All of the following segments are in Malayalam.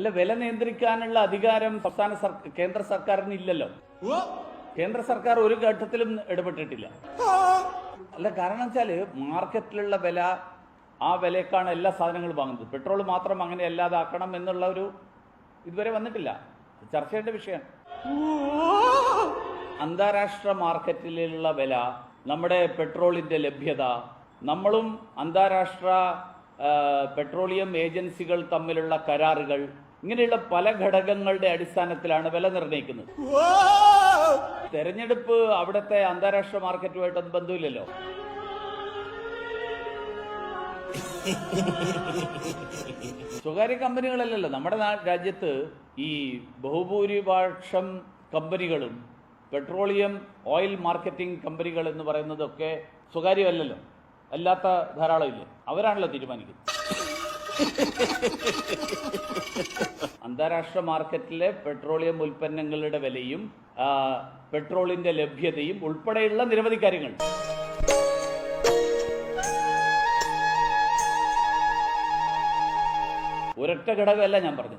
അല്ല വില നിയന്ത്രിക്കാനുള്ള അധികാരം സംസ്ഥാന സർക്കാർ കേന്ദ്ര സർക്കാരിന് ഇല്ലല്ലോ. കേന്ദ്ര സർക്കാർ ഒരു ഘട്ടത്തിലും ഇടപെട്ടിട്ടില്ല. അല്ല കാരണം വെച്ചാൽ മാർക്കറ്റിലുള്ള വില ആ വിലക്കാണ് എല്ലാ സാധനങ്ങളും വാങ്ങുന്നത്. പെട്രോൾ മാത്രം അങ്ങനെ അല്ലാതാക്കണം എന്നുള്ള ഒരു ഇതുവരെ വന്നിട്ടില്ല. ചർച്ച ചെയ്യേണ്ട വിഷയം. അന്താരാഷ്ട്ര മാർക്കറ്റിലുള്ള വില നമ്മുടെ പെട്രോളിന്റെ ലഭ്യത നമ്മളും അന്താരാഷ്ട്ര പെട്രോളിയം ഏജൻസികൾ തമ്മിലുള്ള കരാറുകൾ ഇങ്ങനെയുള്ള പല ഘടകങ്ങളുടെ അടിസ്ഥാനത്തിലാണ് വില നിർണയിക്കുന്നത്. തെരഞ്ഞെടുപ്പ് അവിടുത്തെ അന്താരാഷ്ട്ര മാർക്കറ്റുമായിട്ടൊന്നും ബന്ധമില്ലല്ലോ. സ്വകാര്യ കമ്പനികളല്ലല്ലോ. നമ്മുടെ രാജ്യത്ത് ഈ ബഹുഭൂരിപക്ഷം കമ്പനികളും പെട്രോളിയം ഓയിൽ മാർക്കറ്റിംഗ് കമ്പനികൾ എന്ന് പറയുന്നതൊക്കെ സ്വകാര്യമല്ലല്ലോ. അല്ലാത്ത ധാരാളം ഇല്ലേ അവരാണല്ലോ തീരുമാനിക്കുന്നത്. അന്താരാഷ്ട്ര മാർക്കറ്റിലെ പെട്രോളിയം ഉൽപ്പന്നങ്ങളുടെ വിലയും പെട്രോളിന്റെ ലഭ്യതയും ഉൾപ്പെടെയുള്ള നിരവധി കാര്യങ്ങൾ. ഒരൊറ്റ ഘടകമല്ല ഞാൻ പറഞ്ഞു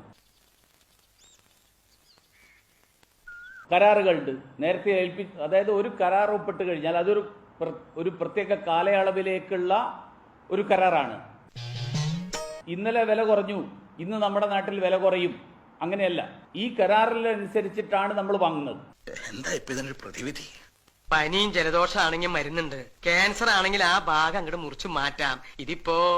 കരാറുകളുണ്ട്. നേരത്തെ ഏൽപ്പി അതായത് ഒരു കരാർ ഒപ്പിട്ട് കഴിഞ്ഞാൽ അതൊരു ഒരു പ്രത്യേക കാലയളവിലേക്കുള്ള ഒരു കരാറാണ്. ഇന്നലെ വില കുറഞ്ഞു. ഇന്ന് നമ്മുടെ നാട്ടിൽ വില കുറയും. അങ്ങനെയല്ല. ഈ കരാറിലനുസരിച്ചിട്ടാണ് നമ്മൾ വാങ്ങുന്നത്. എന്താ ഇപ്പൊ ഇതിനൊരു പ്രതിവിധി? പനിയും ജലദോഷമാണെങ്കിൽ മരുന്നുണ്ട്. ക്യാൻസർ ആണെങ്കിൽ ആ ഭാഗം അങ്ങോട്ട് മുറിച്ചു മാറ്റാം. ഇതിപ്പോ